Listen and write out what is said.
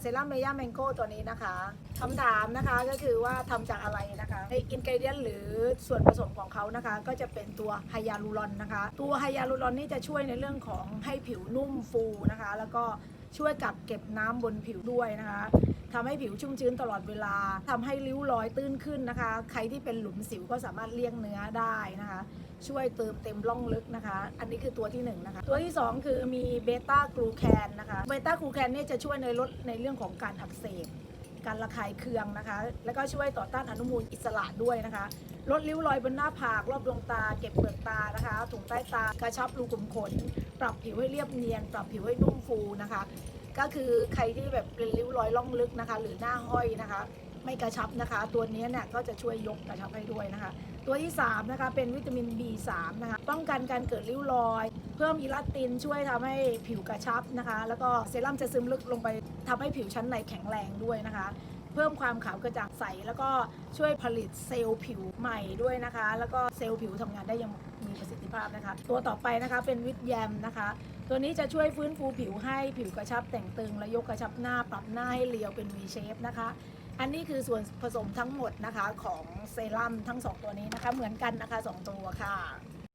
เซรั่มเมย่าแมงโก้ตัวนี้นะคะคำถามนะคะก็คือว่าทำจากอะไรนะคะในอินกเดียนหรือส่วนผสมของเขานะคะ ก็จะเป็นตัวไฮยาลูรอนนะคะ ตัวไฮยาลูรอนนี่จะช่วยในเรื่องของให้ผิวนุ่มฟูนะคะ แล้วก็ช่วยกักเก็บน้ำบนผิวด้วยนะคะ ทำให้ผิวชุ่มชื้นตลอดเวลาทำให้ริ้วรอยตื้นขึ้นนะคะ ใครที่เป็นหลุมสิวก็สามารถเลี่ยงเนื้อได้นะคะ ช่วยเติมเต็มร่องลึกนะคะ อันนี้คือตัวที่1นงนะคะ ตัวที่ 2 คือมีเบต้ากลูแคนนะคะเบต้ากลูแคนเนี่ยจะช่วยในลดในเรื่องของการอักเสบการระคายเคืองนะคะ แล้วก็ช่วยต่อต้านอนุมูลอิสระด้วยนะคะ ลดริ้วรอยบนหน้าผาก รอบดวงตา เก็บเปลือกตานะคะ ถุงใต้ตากระชับรูขุมขน ปรับผิวให้เรียบเนียน ปรับผิวให้นุ่มฟูนะคะ ก็คือใครที่แบบเป็นริ้วรอยล่องลึกนะคะ หรือหน้าห้อยนะคะ ไม่กระชับนะคะ ตัวนี้เนี่ยก็จะช่วยยกกระชับให้ด้วยนะคะ ตัวที่3นะคะเป็นวิตามิน B3 นะคะป้องกันการเกิดริ้วรอย เพิ่มอิลาตินช่วยทำให้ผิวกระชับนะคะ แล้วก็เซรั่มจะซึมลึกลงไปทำให้ผิวชั้นในแข็งแรงด้วยนะคะ เพิ่มความขาวกระจ่างใส แล้วก็ช่วยผลิตเซลล์ผิวใหม่ด้วยนะคะ แล้วก็เซลล์ผิวทำงานได้อยังมีประสิทธิภาพนะคะ ตัวต่อไปนะคะเป็นวิตแยมนะคะ ตัวนี้จะช่วยฟื้นฟูผิวให้ผิวกระชับแต่งตึง และยกกระชับหน้าปรับหน้าให้เรียวเป็น V shape นะคะอันนี้คือส่วนผสมทั้งหมดนะคะของเซรั่มทั้ง 2 ตัวนี้นะคะ เหมือนกันนะคะ 2 ตัวค่ะ